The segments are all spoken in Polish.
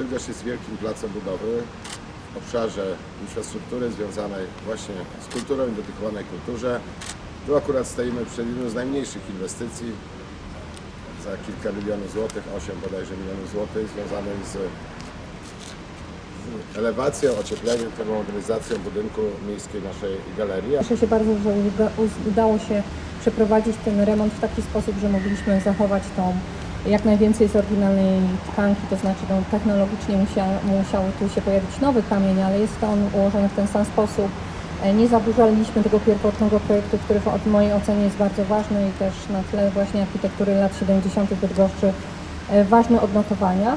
Bydgoszcz jest wielkim placem budowy w obszarze infrastruktury związanej właśnie z kulturą i dedykowanej kulturze. Tu akurat stoimy przed jedną z najmniejszych inwestycji za kilka milionów złotych, 8 bodajże milionów złotych, związanych z, elewacją, ociepleniem, termomodernizacją budynku miejskiej naszej galerii. Cieszę się bardzo, że udało się przeprowadzić ten remont w taki sposób, że mogliśmy zachować tą jak najwięcej z oryginalnej tkanki, to znaczy no, technologicznie musiał, musiał tu się pojawić nowy kamień, ale jest to on ułożony w ten sam sposób. E, Nie zaburzaliśmy tego pierwotnego projektu, który w mojej ocenie jest bardzo ważny i też na tle właśnie architektury lat 70. Bydgoszczy e, ważne odnotowania.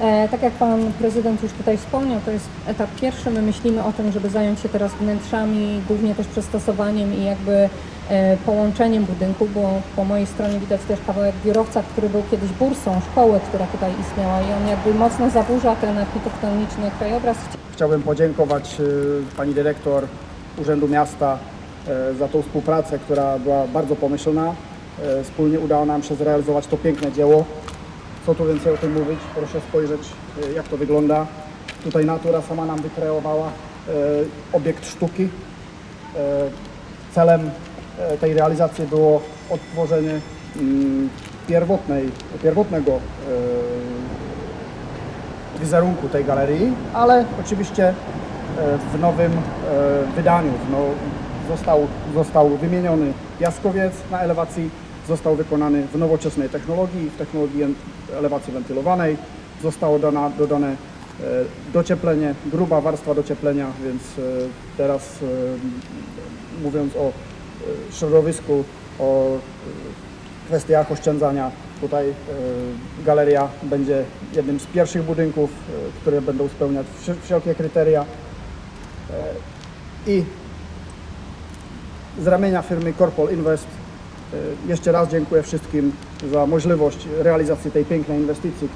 E, Tak jak Pan Prezydent już tutaj wspomniał, to jest etap pierwszy. My myślimy o tym, żeby zająć się teraz wnętrzami, głównie też przystosowaniem i jakby e, połączeniem budynku, bo po mojej stronie widać też kawałek biurowca, który był kiedyś bursą szkoły, która tutaj istniała i on jakby mocno zaburza ten architektoniczny krajobraz. Chciałbym podziękować y, pani dyrektor Urzędu Miasta za tą współpracę, która była bardzo pomyślna. Wspólnie udało nam się zrealizować to piękne dzieło. Co tu więcej o tym mówić? Proszę spojrzeć, y, jak to wygląda. Tutaj natura sama nam wykreowała y, obiekt sztuki. Y, Celem tej realizacji było odtworzenie mm, pierwotnej, pierwotnego wizerunku tej galerii, ale oczywiście e, w nowym e, wydaniu. No, został, został wymieniony piaskowiec na elewacji, został wykonany w nowoczesnej technologii, w technologii elewacji wentylowanej. Zostało dana, dodane e, docieplenie, gruba warstwa docieplenia, więc e, teraz e, mówiąc o środowisku, o kwestiach oszczędzania. Tutaj galeria będzie jednym z pierwszych budynków, które będą spełniać wszelkie kryteria. I z ramienia firmy Corpol Invest jeszcze raz dziękuję wszystkim za możliwość realizacji tej pięknej inwestycji.